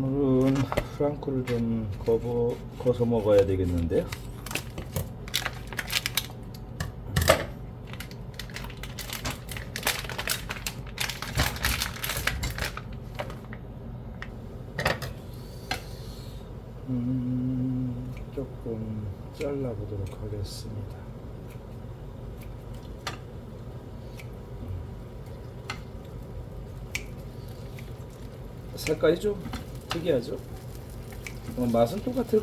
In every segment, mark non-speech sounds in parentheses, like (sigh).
오늘은 프랑크를 좀 거부, 거서 먹어야 되겠는데요. 음, 조금 잘라보도록 하겠습니다. 색깔이 좀 특이하죠? 어, 맛은 똑같을,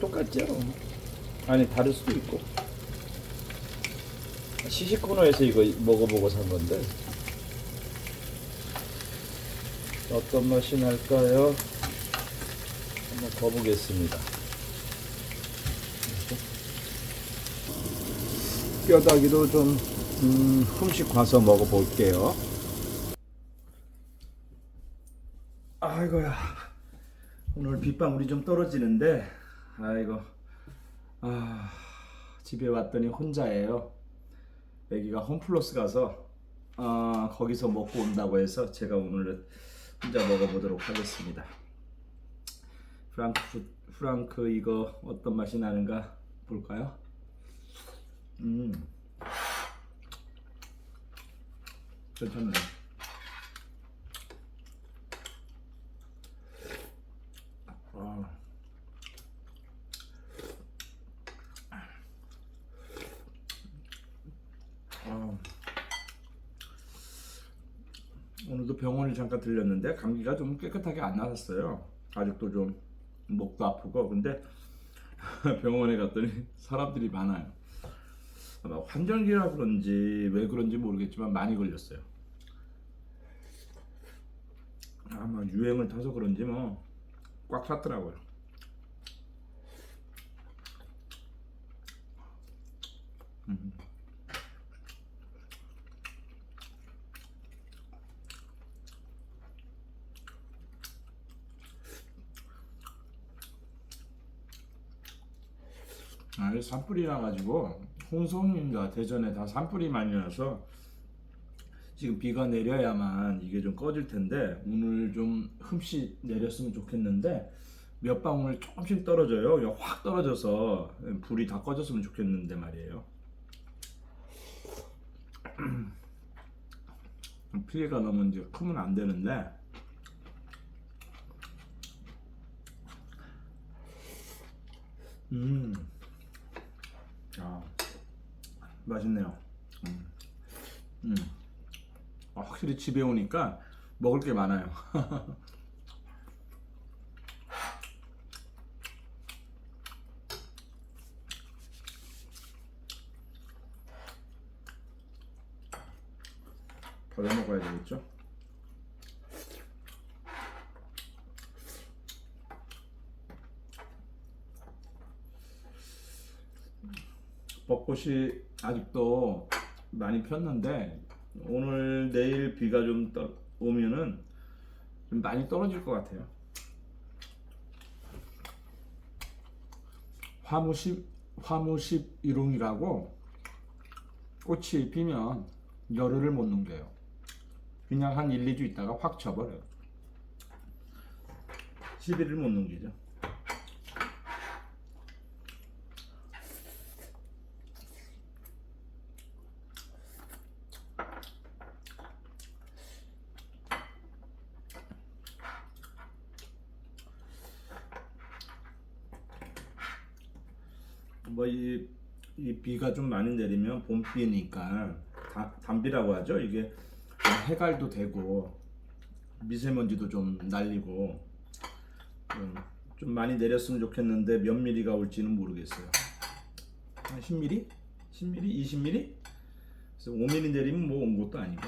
똑같죠? 아니, 다를 수도 있고. 시식 코너에서 이거 먹어보고 산 건데. 어떤 맛이 날까요? 한번 거보겠습니다. 뼈다귀도 좀 음, 흠씩 과서 먹어볼게요. 아이고야. 오늘 빗방울이 좀 떨어지는데, 아이고. 아, 집에 왔더니 혼자예요. 애기가 홈플러스 가서, 아, 거기서 먹고 온다고 해서 제가 오늘 혼자 먹어보도록 하겠습니다. 프랑크, 프랑크 이거 어떤 맛이 나는가 볼까요? 음. 괜찮네. 아. 아. 오늘도 병원을 잠깐 들렸는데 감기가 좀 깨끗하게 안 나았어요. 아직도 좀 목도 아프고 근데 (laughs) 병원에 갔더니 사람들이 많아요. 아마 환절기라 그런지 왜 그런지 모르겠지만 많이 걸렸어요. 아마 유행을 타서 그런지 뭐 꽉 찼더라고요. 산불이 나가지고 홍성인가 대전에 다 산불이 많이 나서 지금 비가 내려야만 이게 좀 꺼질 텐데 오늘 좀 흠씨 내렸으면 좋겠는데 몇 방울 조금씩 떨어져요. 확 떨어져서 불이 다 꺼졌으면 좋겠는데 말이에요. 피해가 너무 이제 크면 안 되는데 음. 아, 맛있네요. 음. 음. 아, 확실히 집에 오니까 먹을 게 많아요. (laughs) 더해 먹어야 되겠죠? 벚꽃이 아직도 많이 폈는데 오늘 내일 비가 좀 떠, 오면은 좀 많이 떨어질 것 같아요. 화무십 화무십 일홍이라고 꽃이 피면 열흘을 못 넘겨요. 그냥 한 1, 2주 있다가 확 져버려요. 11일 못 넘기죠. 뭐이 이 비가 좀 많이 내리면 봄비니까 다- 단비라고 하죠. 이게 해갈도 되고 미세먼지도 좀 날리고 음, 좀 많이 내렸으면 좋겠는데 몇 미리가 올지는 모르겠어요. 한 10mm? 10mm? 20mm? 그래서 5mm 내리면 뭐 온 것도 아니고.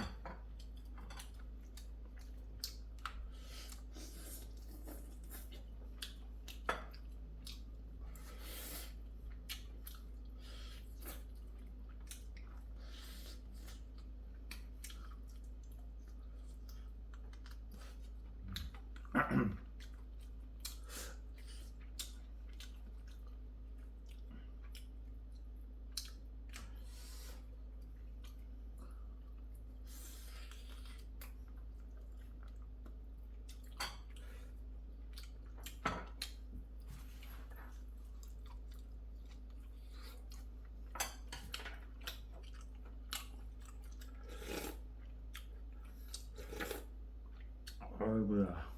아이고야.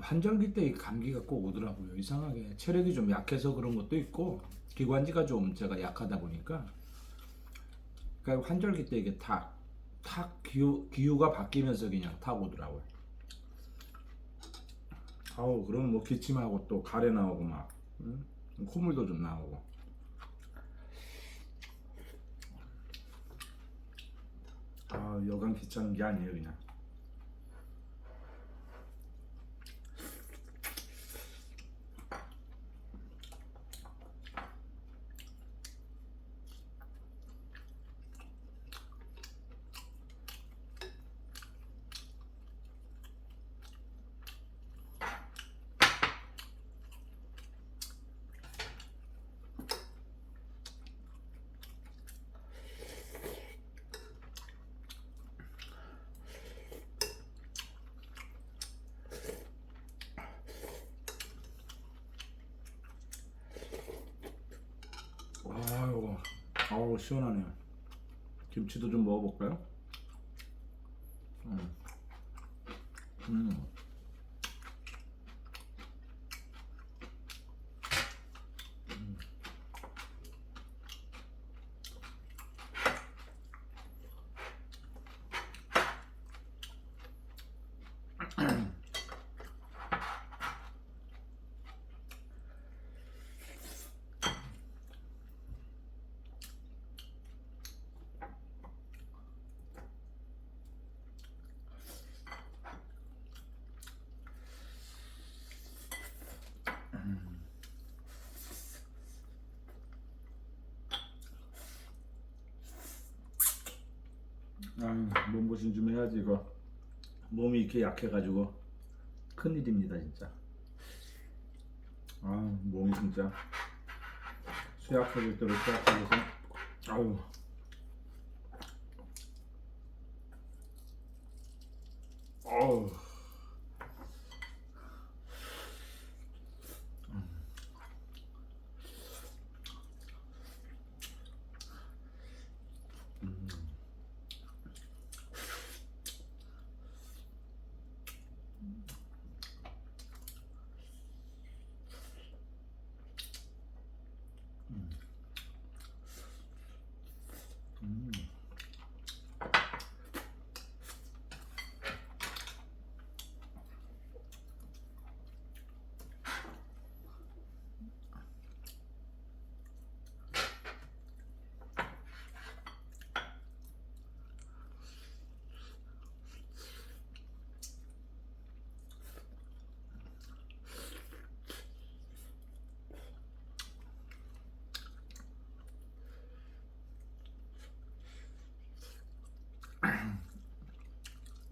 환절기 때 이 감기가 꼭 오더라고요. 이상하게 체력이 좀 약해서 그런 것도 있고 기관지가 좀 제가 약하다 보니까 그러니까 환절기 때 이게 탁, 탁 기후, 기후가 바뀌면서 그냥 탁 오더라고요. 아우 그럼 뭐 기침하고 또 가래 나오고 막 응? 콧물도 좀 나오고 아 여간 귀찮은 게 아니에요 그냥 아유, 아우 시원하네요. 김치도 좀 먹어볼까요? 음. 음. 음. 아, 몸보신 좀 해야지 이거. 몸이 이렇게 약해가지고 큰일입니다 진짜. 아, 몸이 진짜 쇠약해질 대로 쇠약해져서 아유. 어우. 음.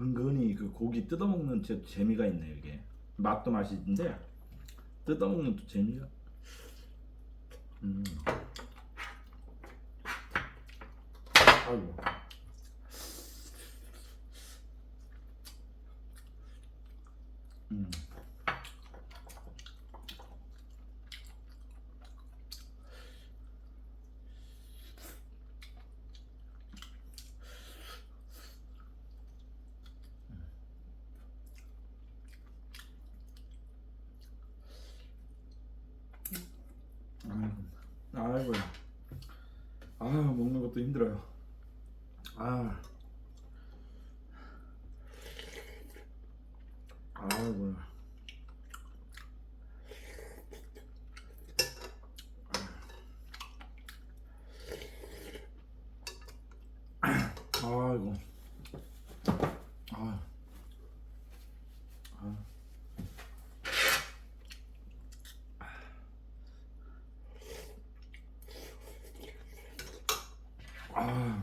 은근히 그 고기 뜯어먹는 제 재미가 있네 이게. 맛도 맛있는데 뜯어먹는 또 재미가. 음. 아이고 음. 아이고, 아이고, 아 먹는 것도 힘들어요. 아, 아이고, 아이고, 아, 아. 아.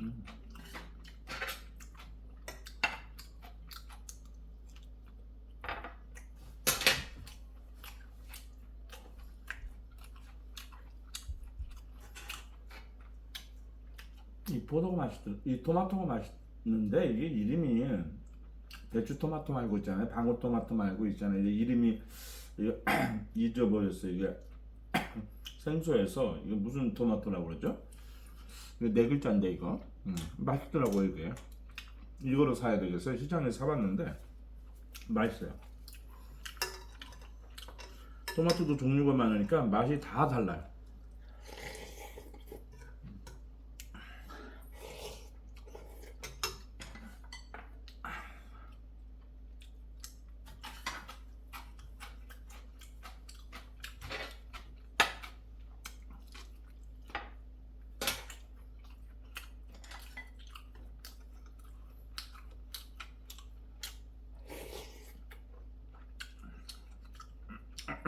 음. 이 포도가 맛있더, 이 토마토가 맛있는데 이게 이름이 대추 토마토 말고 있잖아요. 방울 토마토 말고 있잖아요. 이름이 이게 (clears throat) 잊어버렸어요. 이게 (clears throat) 생소해서 이게 무슨 토마토라고 그러죠? 이거 네 글자인데 이거 음, 맛있더라고요 이게. 이거로 사야 되겠어요. 시장에 사봤는데 맛있어요. 토마토도 종류가 많으니까 맛이 다 달라요.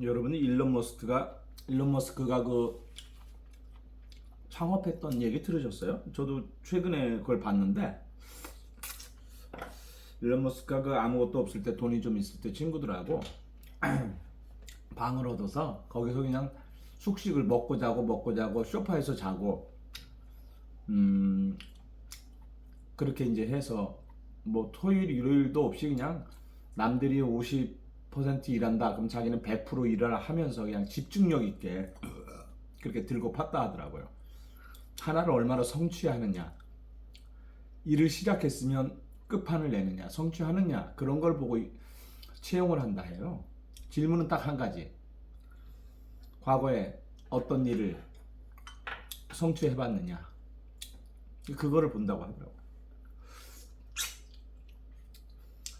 여러분이 일론 머스크가 일론 머스크가 그 창업했던 얘기 들으셨어요? 저도 최근에 그걸 봤는데 일론 머스크가 그 아무것도 없을 때 돈이 좀 있을 때 친구들하고 (clears throat) 방을 얻어서 거기서 그냥 숙식을 먹고 자고 먹고 자고 소파에서 자고 음 그렇게 이제 해서 뭐 토요일 일요일도 없이 그냥 남들이 50% 일한다 그럼 자기는 100% 일을 하면서 그냥 집중력 있게 그렇게 들고 팠다 하더라고요. 하나를 얼마나 성취하느냐 일을 시작했으면 끝판을 내느냐 성취하느냐 그런 걸 보고 채용을 한다 해요. 질문은 딱 한 가지. 과거에 어떤 일을 성취해 봤느냐. 그거를 본다고 하더라고.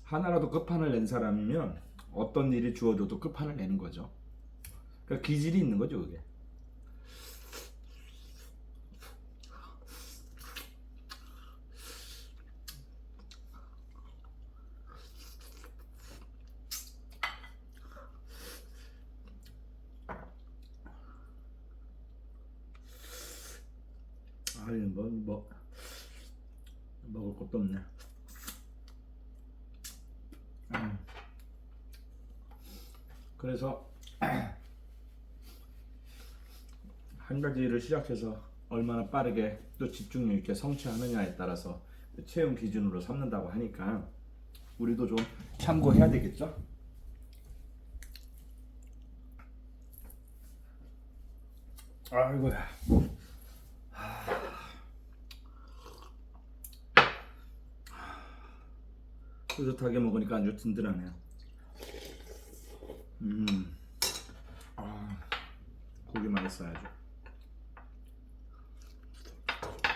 하나라도 끝판을 낸 사람이면 어떤 일이 주어져도 끝판을 내는 거죠. 그러니까 기질이 있는 거죠, 그게. 아니 뭐, 뭐 먹을 것도 없네. 음. 그래서 한 가지 일을 시작해서 얼마나 빠르게 또 집중력 있게 성취하느냐에 따라서 그 채용 기준으로 삼는다고 하니까 우리도 좀 참고해야 되겠죠? 아이고야. 뿌듯하게 먹으니까 아주 든든하네요. 음, 아, 고기 맛있어야죠.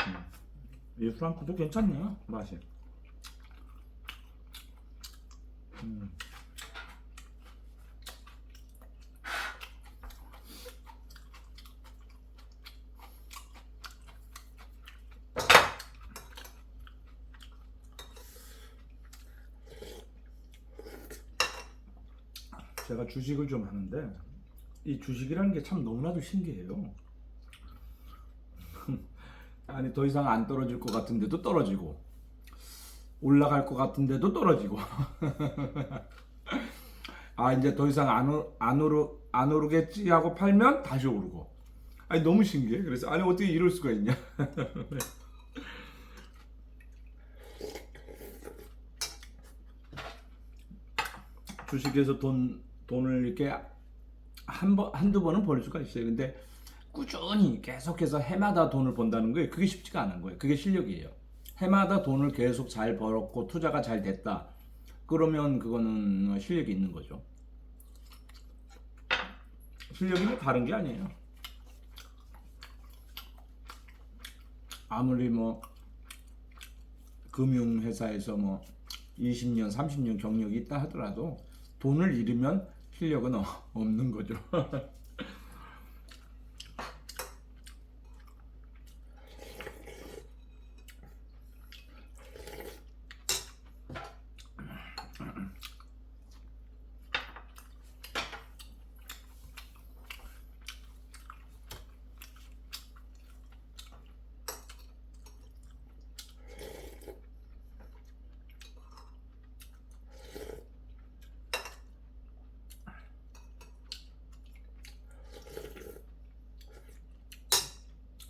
음. 이 프랑크도 괜찮네요, 맛이. 음. 제가 주식을 좀 하는데 이 주식이라는 게 참 너무나도 신기해요. (laughs) 아니 더 이상 안 떨어질 것 같은데도 떨어지고 올라갈 것 같은데도 떨어지고. (laughs) 아 이제 더 이상 안, 오, 안 오르 안 오르겠지 하고 팔면 다시 오르고. 아니 너무 신기해. 그래서 아니 어떻게 이럴 수가 있냐. (laughs) 주식에서 돈 돈을 이렇게 한 번 한두 번은 벌 수가 있어요. 근데 꾸준히 계속해서 해마다 돈을 번다는 거예요. 그게 쉽지가 않은 거예요. 그게 실력이에요. 해마다 돈을 계속 잘 벌었고 투자가 잘 됐다. 그러면 그거는 실력이 있는 거죠. 실력이 뭐 다른 게 아니에요. 아무리 뭐 금융회사에서 뭐 20년, 30년 경력이 있다 하더라도 돈을 잃으면 실력은 어- 없는 거죠. (laughs)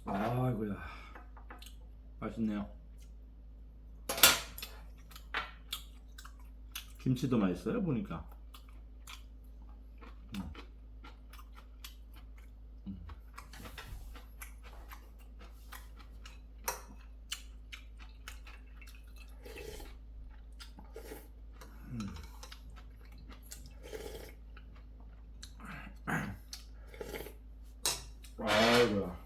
아이고야 맛있네요 김치도 맛있어요 보니까 음. 음. 음. 아이고야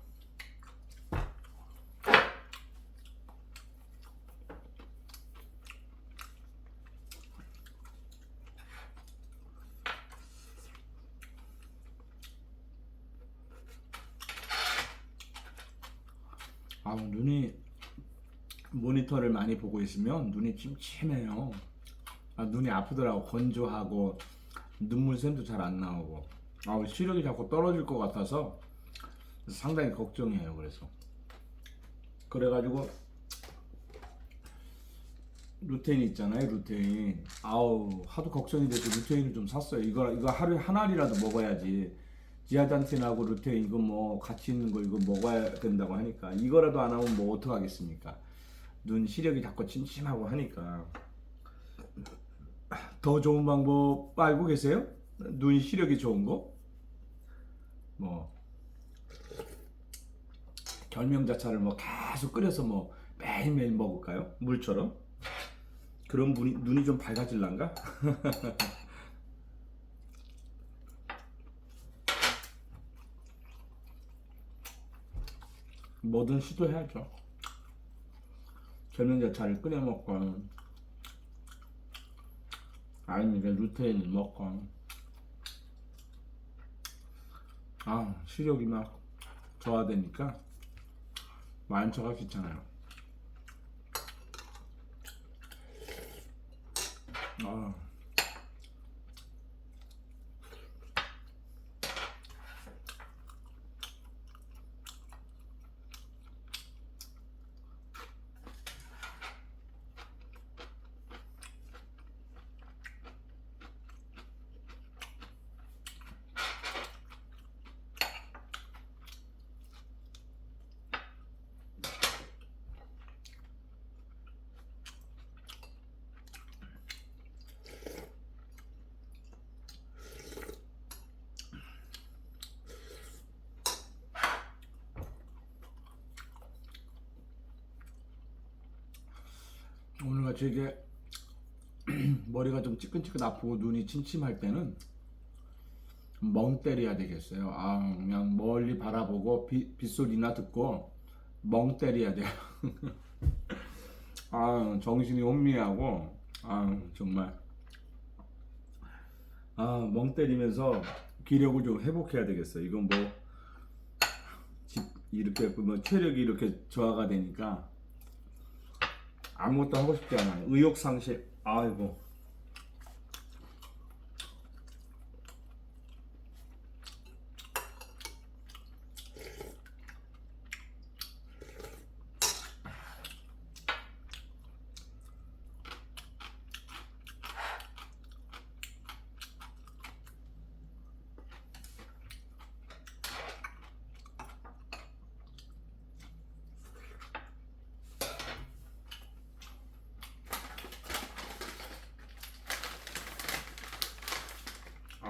아 눈이 모니터를 많이 보고 있으면 눈이 침침해요. 아, 눈이 아프더라고 건조하고 눈물샘도 잘 안 나오고 아 시력이 자꾸 떨어질 것 같아서 상당히 걱정이에요. 그래서 그래가지고 루테인 있잖아요. 루테인 아우 하도 걱정이 돼서 루테인을 좀 샀어요. 이거 이거 하루에 한 알이라도 먹어야지. 지아단틴하고 루테인 이거 뭐 같이 있는 거 이거 먹어야 된다고 하니까 이거라도 안 하면 뭐 어떡 하겠습니까? 눈 시력이 자꾸 침침하고 하니까 더 좋은 방법 알고 계세요? 눈 시력이 좋은 거? 뭐 결명자차를 뭐 계속 끓여서 뭐 매일매일 먹을까요? 물처럼? 그런 분이 눈이 좀 밝아질란가? (laughs) 뭐든 시도해야죠. 결명자차를 끓여 먹고 아니면 이제 루테인을 먹고 아 시력이 막 저하되니까 수 있잖아요. 아. 오늘같이 이게 (clears throat) 머리가 좀 찌끈찌끈 아프고 눈이 침침할 때는 멍 때려야 되겠어요. 아, 그냥 멀리 바라보고 비, 빗소리나 듣고 멍 때려야 돼요. (laughs) 아, 정신이 혼미하고, 아, 정말. 아, 멍 때리면서 기력을 좀 회복해야 되겠어요. 이건 뭐, 집, 이렇게, 뭐, 체력이 이렇게 저하가 되니까 아무것도 하고 싶지 않아요. 의욕 상실. 아이고.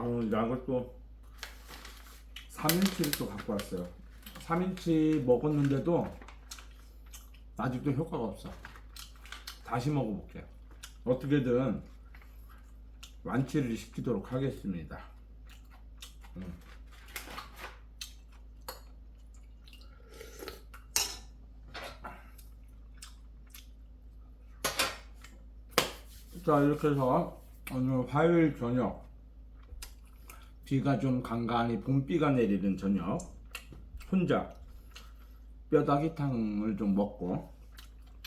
오늘 양을 또 3인치를 또 갖고 왔어요. 3인치 먹었는데도 아직도 효과가 없어. 다시 먹어볼게요. 어떻게든 완치를 시키도록 하겠습니다. 음. 자 이렇게 해서 오늘 화요일 저녁 비가 좀 간간히 봄비가 내리는 저녁 혼자 뼈다귀탕을 좀 먹고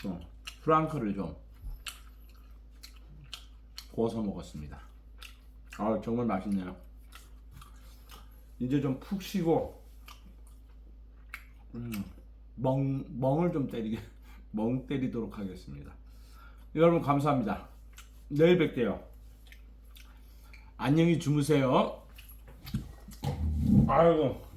또 프랑크를 좀 구워서 먹었습니다. 아 정말 맛있네요. 이제 좀 푹 쉬고 음, 멍 멍을 좀 때리게 (laughs) 멍 때리도록 하겠습니다. 여러분 감사합니다. 내일 뵐게요. 안녕히 주무세요. 아이고